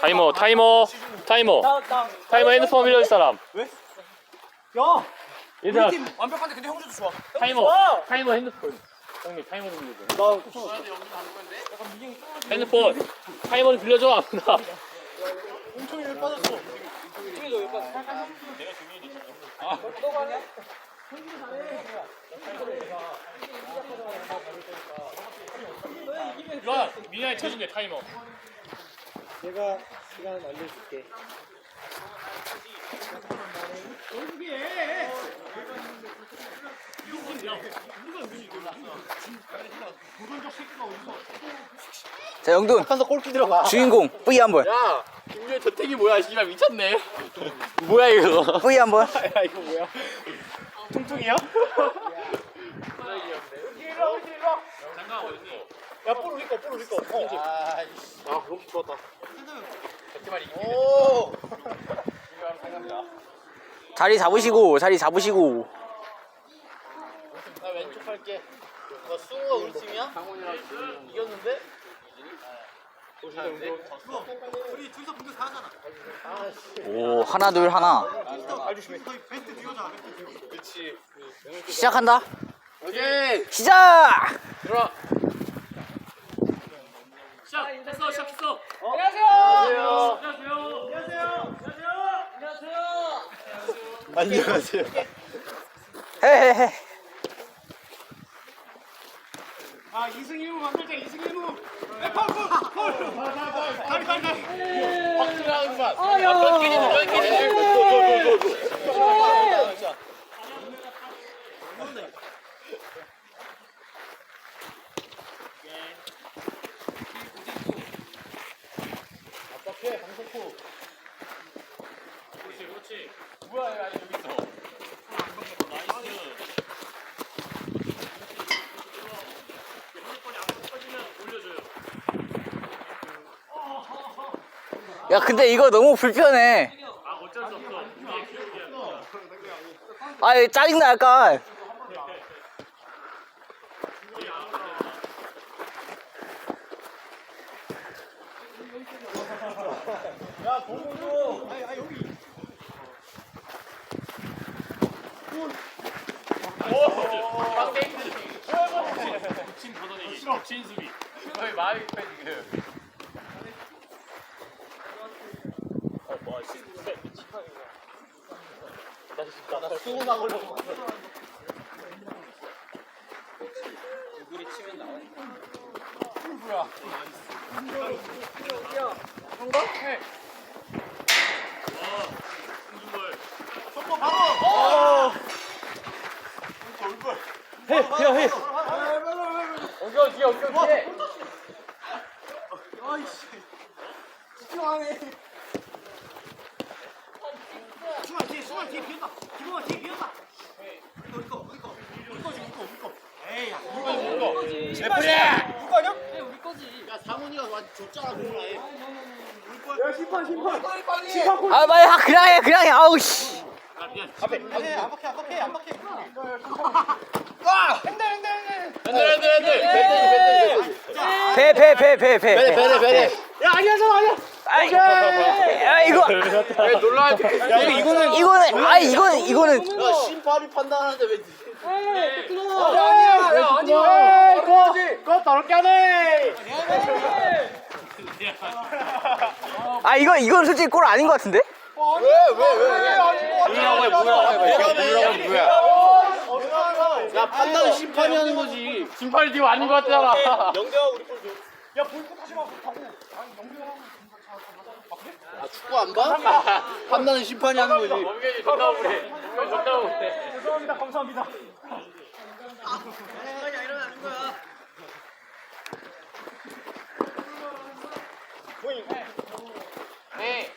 타이머 타이머 타이머. 타이머 핸드폰 빌려줄 사람. 야! 얘들아 우리 팀 완벽한데 근데 형주도 좋아. 타이머 타이머 핸드폰. 형님 타이머 좀 빌려줘. 나 핸드폰 타이머 좀 빌려줘 아무나. 엄청 열 빠졌어. 이거 미나의 쳐준대 타이머 내가 시간 알려줄게. 자 영돈 한서 골키 들어가. 주인공 뿌이 한번 야 김주현 저택이 뭐야 씨발 미쳤네 뭐야 이거 뿌이 한번 야 이거 뭐야? 퉁퉁이야? 장난 어딨니? 야, 볼 우리 거, 볼 우리 거. 어. 아, 아, 그렇게 좋았다. 이기 오. 자리 잡으시고 자리 잡으시고 나 왼쪽 할게. 나 승우가 우리 팀이야? 이겼는데? 우리 둘이서 공격 잘하잖아. 오 하나 둘 하나. 베스트 듀오잖아. 그렇지. 시작한다 오케이 시작 들어와 시작 됐어 시작했어 안녕하세요. 안녕하세요 안녕하세요. 헤헤헤 아, 2승 1무 만들자. 2승 1무. 네, 펄, 펄, 펄. 다리, 다리, 다리. 확실한 것몇 개지 어떻게 방송코. 그렇지 그렇지 뭐야 여기 있어 나이스 야 근데 이거 너무 불편해. 아 어쩔 수 없어. 아 짜증나 약간 야, 공공 줘. 아, 아, 여기. 친 걷어내기 친 수비 거의 마음이 급해 지금 어 뭐야 씨나 승우 나가려고. 우리 치면 나와. 누구야? 승준걸 속도 바로. 어. 해, 해, 해. 엉겨 뒤에 엉겨 뒤에 아이씨. 집중하네. 수만 뒤에, 수만 뒤에 비었다. 기범아 뒤에 비었다. 우리 거, 우리 거, 우리 거지, 우리 거, 우리 거. 에이, 야, 우리 거, 우리 거. 레프리야 우리 거 아니야? 네, 우리 거지. 야, 상훈이가 완 줬잖아, 공을 아예. 야, 심판, 심판. 빨리, 빨리. 심판 골. 아 빨리 하 그냥 해 그냥 해 아우 씨아 미안 앞에, 앞에, 안 박혀, 안 박혀, 안 박혀. 와! 핸들, 핸들, 핸들. 핸들 핸들 핸들 배배 배 배배 배래 배래 야, 아니야, 저 아니야. 아이 야 이거 왜 놀라야 돼 야, 이거는. 이거는 아 이거는 이거는 야, 심판이 판단하는데 왜. 어, 아니야, 야, 아니야. 에이, 그거, 그거 더럽게 하네. 아 이거 이건 솔직히 골 아닌 것 같은데 왜, 왜, 왜, 왜? 뭐야 뭐야 뭐야 뭐야 야, 판단은 심판이 하는 거지. 심판이 지금 아닌 것 같잖아 영대가 우리 볼 줘. 야, 볼거 다시 봐. 가고. 아니, 영대가 아, 축구 안 봐? 판단은 심판이 하는 거지. 범경이 존나 못해 범경이 존나 못해 죄송합니다. 감사합니다. 네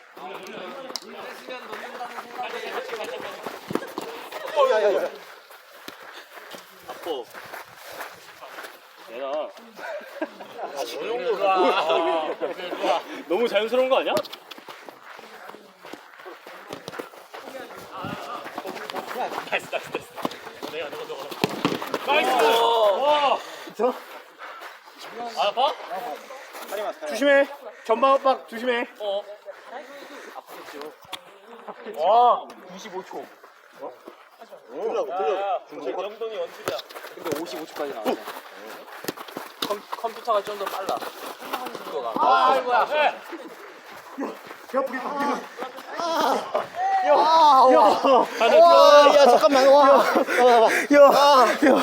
어, 야, 야, 야. 내가 저 정도로 너무 자연스러운 거 아니야? 나이스 나이스 나이스 내가 너가 너가 나이스 와 아, 아파? 조심해. 전방 압박 조심해. 어. 와, 95초. 들라고 들라고. 영동이 원투야. 근데 55초까지 나왔네. 컴, 컴퓨터가 좀 더 빨라. 속도가. 아, 아이고야. 와, 야 잠깐만 와.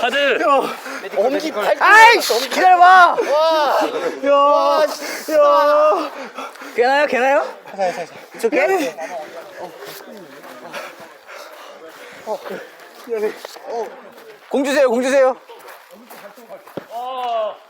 다들 엄지 발. 아이씨, 기다려봐! 야, 야. 괜나요, 괜나요? 좋게? 공 주세요, 공 주세요. 아, 아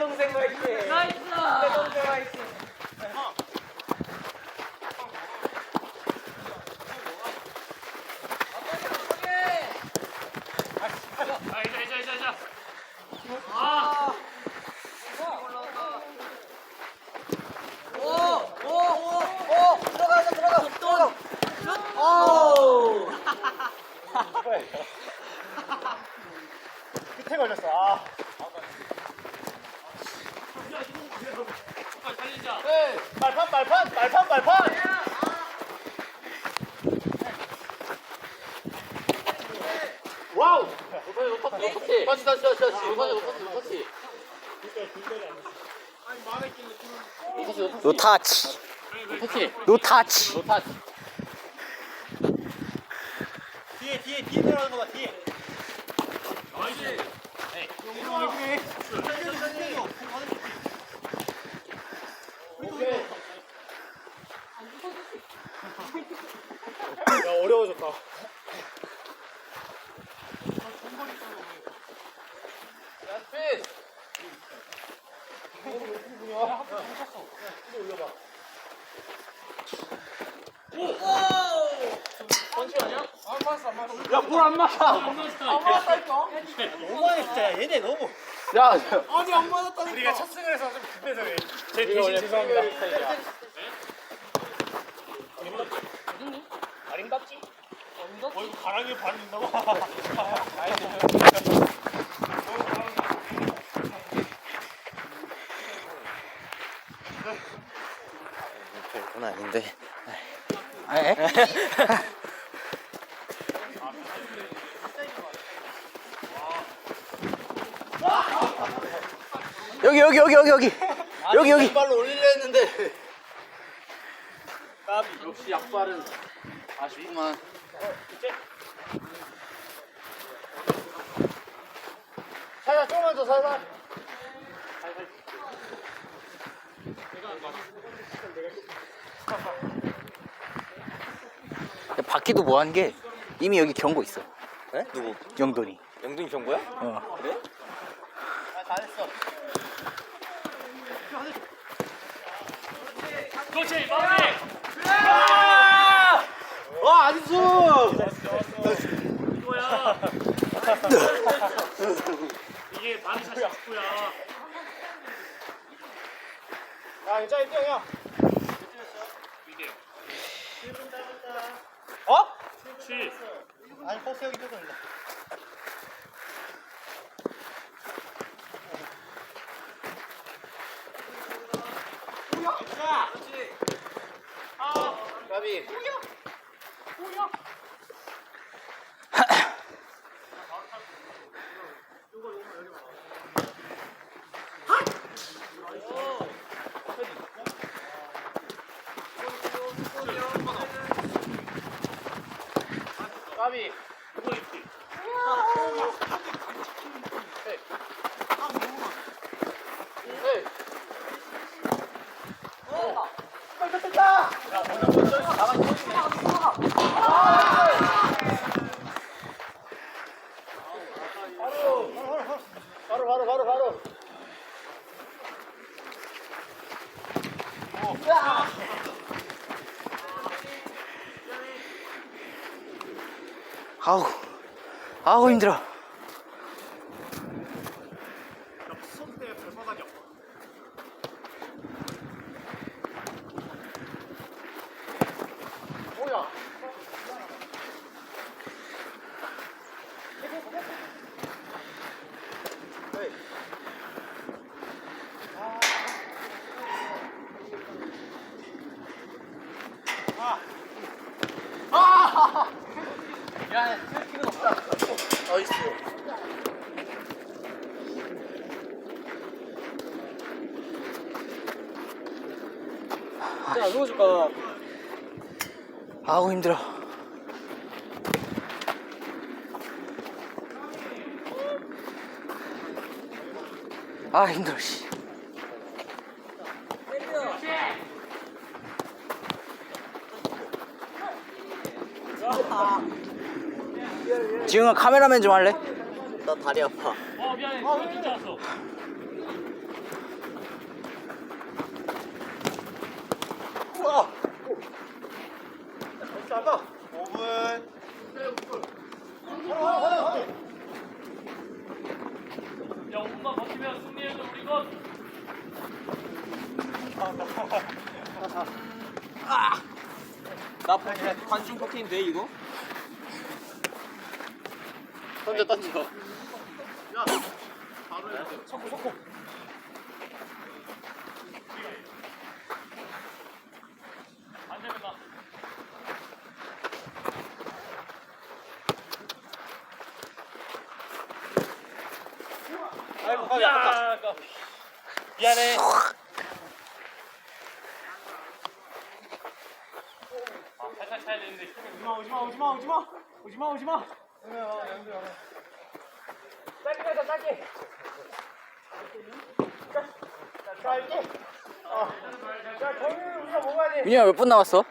내 동생 화이팅! 아, 이자, 이자, 이자, 이자. 아, 오! 오! 오! 오! 들어가자, 들어가! 들어가! 오! 끝에 걸렸어. 아. 빨리 달리자. 말판, 말판, 말판, 말판. 와우. 터치, 터치, 터치, 터치. 이번에 터치, 터치. 노 타치. 노 타치. 노 타치. 뒤에, 뒤에, 뒤에 들어가는 거 봐, 뒤에. 야, 어려워졌다. 야, 뭘안 맞아. 안 맞았다니까. 얘네 너무. 야, 아니, 안 맞았다니까. 우리가 첫 승을 해서 좀 급해서. 제 대신 죄송합니다. 아름답지? 어, 이거 가랑이에 발이 있나 봐. 그건 아닌데. 에? 여기 여기 여기 여기 여기 여기 여기 발로 올리려 했는데. 역시 약발은 아쉽구만 살살 조금만 더 살살. 바퀴도 뭐한 게 이미 여기 경고 있어 네? 누구? 영돈이 영동이 경고야? 어. 아, 잘했어. 그렇지, 마무리. 와, 안수. 이거야. 이게 바리샷이 직구야. 야, 괜찮아, 뛰어, 형. 이게 어? 7. 아니, 버스 여기 조금 있다. 가비. 까비. 그거 있지. 바로, 바로, 바로, 바로. 아우, 아우 힘들어. 손때 발바닥이 아파. 뭐야? 야, 필요는 없다. 나이스. 자, 누구 줄까? 아우 힘들어. 아 힘들어 씨. 지웅아 카메라맨 좀 할래? 나 다리 아파. 어 미안해 그거 진짜 왔어 우와. 잘한다. 5분. 야 5분만 버티면 승리해도 우리 것 나 포켓 관중 포켓인데 이거? 던져. 야. 바로 해야 돼. 석고 석고. 안나 아이고 가위 야, 아깝다. 미안해 아 살살 차야 되는데 오지마 오지마 오지마 오지마 오지마 오지마. 짧게 가자 짧게. 짧게. 어. 민영아 몇분 남았어?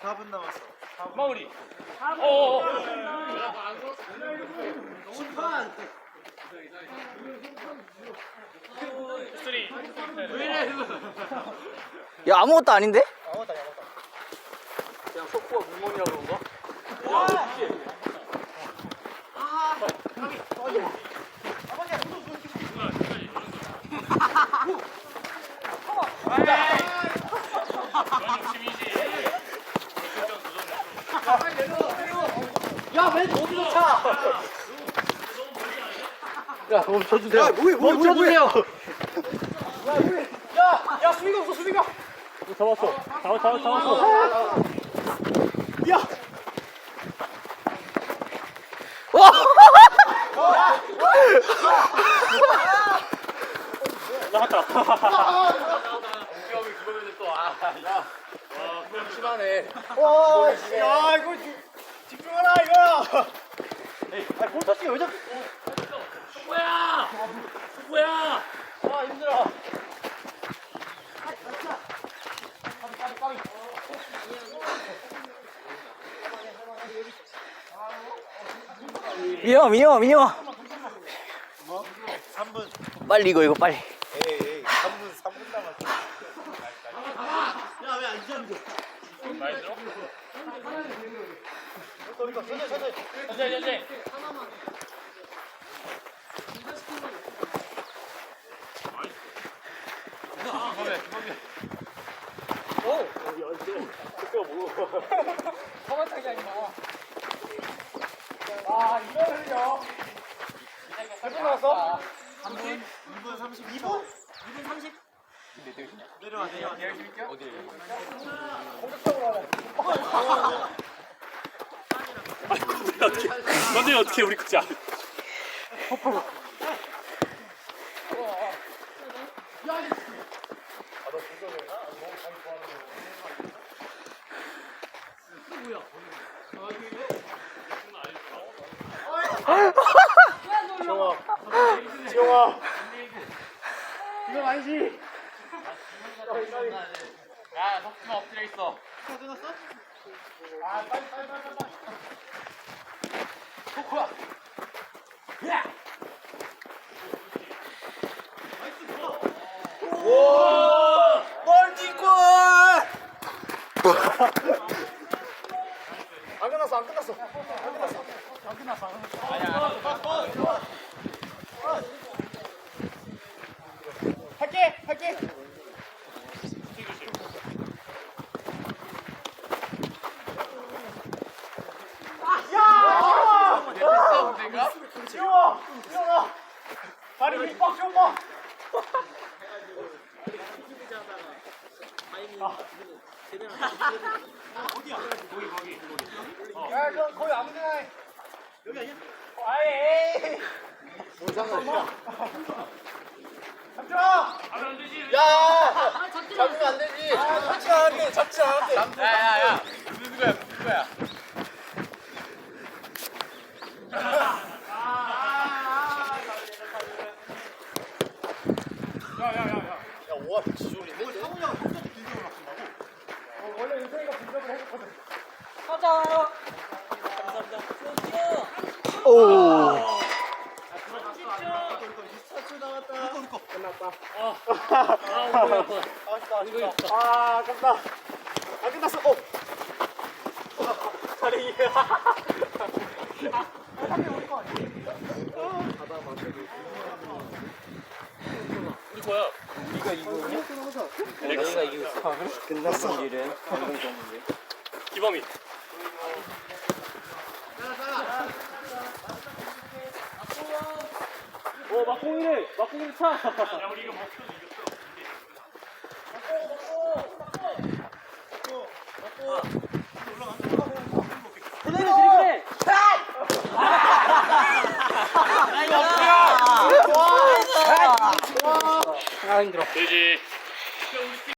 4분 남았어. 마무리 어어어 쓰리 야 아무것도 아닌데? 그냥 속구가 물mon이라 그런가? 야맨 어디로 차? 야 멈춰주세요. 야 뭐해 뭐해 멈춰주세요. 야 야야 수비가 없어 수비가. 잡았어 잡았어 잡았어 잡았어 야. 심하네 와, 야 이거 지- 집중하라 이거야. 아 볼터치 왜 자꾸? 뭐야 뭐야 와 힘들어. 민영아 민영아 3분. 빨리 이거 이거 빨리 에이 3분 3분 남았어. 야왜 안 잡는 많이 들어? 천천히 천천히. 천천히 천천히 아 이거는요. 몇분 남았어? 3분. 2분 30. 2분? 2분 30. 내려와 내려와. 내려와. 어디? 건데 어떻게 우리 거지 안 지영아. 이건 아니지. 야 석준아 엎드려 있어. 아 빨리 빨리 빨리 빨리. 멀티골! 안 끝났어 안 끝났어 안 끝났어 안 끝났어 할게 할게 내가? 지영아 다리 힘빡 좀봐 야, 저 거의 아무 데나 해. 여기 아니야? 아예. 뭔 상관이야? 잡자. 가면 안 되지. 야, 잡으면 안 되지. 잡지 않게, 잡지 않게. 야야야. 누구야 누구야? 야, 오와 지졸인데? 상훈이가 혼자도 길게 올라간다고? 어, 원래 윤성이가 분석을 해줬거든. 아, 아깝다. 안 끝났어. 어. 다리. 우리 거야. 네가 이거냐? 내가 이기고 있어. 끝났어. 일은 방금 줬는데. 기범이. 어 막공이래. 막공이 차. 야 우리 이거 이겼어. 그래 그래. 아 힘들어. 되지.